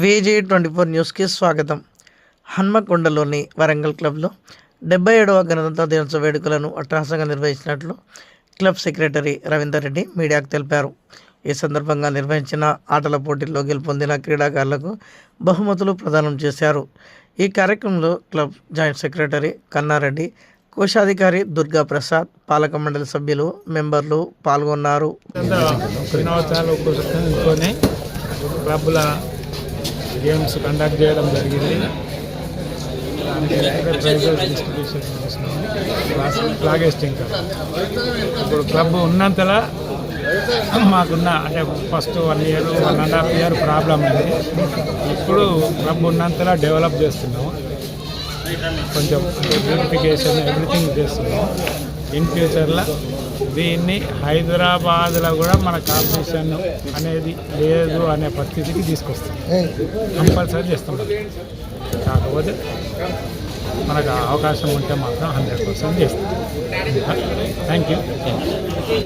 VJ twenty four న్యూస్కి స్వాగతం. హన్మకొండలోని వరంగల్ క్లబ్లో డెబ్బై ఏడవ గణతంత్ర దినోత్సవ వేడుకలను అట్టహాసంగా నిర్వహించినట్లు క్లబ్ సెక్రటరీ రవీందర్ రెడ్డి మీడియాకు తెలిపారు. ఈ సందర్భంగా నిర్వహించిన ఆటల పోటీల్లో గెలుపొందిన క్రీడాకారులకు బహుమతులు ప్రదానం చేశారు. ఈ కార్యక్రమంలో క్లబ్ జాయింట్ సెక్రటరీ కన్నారెడ్డి కోశాధికారి దుర్గా ప్రసాద్ పాలక మండలి సభ్యులు మెంబర్లు పాల్గొన్నారు. దినోత్సవాలు క్లబ్ల గేమ్స్ కండక్ట్ చేయడం జరిగింది. దానికి డిస్ట్రిబ్యూషన్ ఇంకా ఇప్పుడు క్లబ్ ఉన్నంతలా మాకున్న అంటే first one year one and half year problem ఉంది. ఇప్పుడు క్లబ్ ఉన్నంతలా డెవలప్ చేస్తున్నాము. కొంచెం బ్యూటిఫికేషన్ ఎవ్రీథింగ్ చేస్తున్నాం. ఇన్ ఫ్యూచర్లో దీన్ని హైదరాబాద్లో కూడా మన కాంపిటీషన్ అనేది లేదు అనే పరిస్థితికి తీసుకొస్తాం. కంపల్సరీ చేస్తున్నాం కాకపోతే మనకు అవకాశం ఉంటే మాత్రం హండ్రెడ్ పర్సెంట్ చేస్తాం. Thank you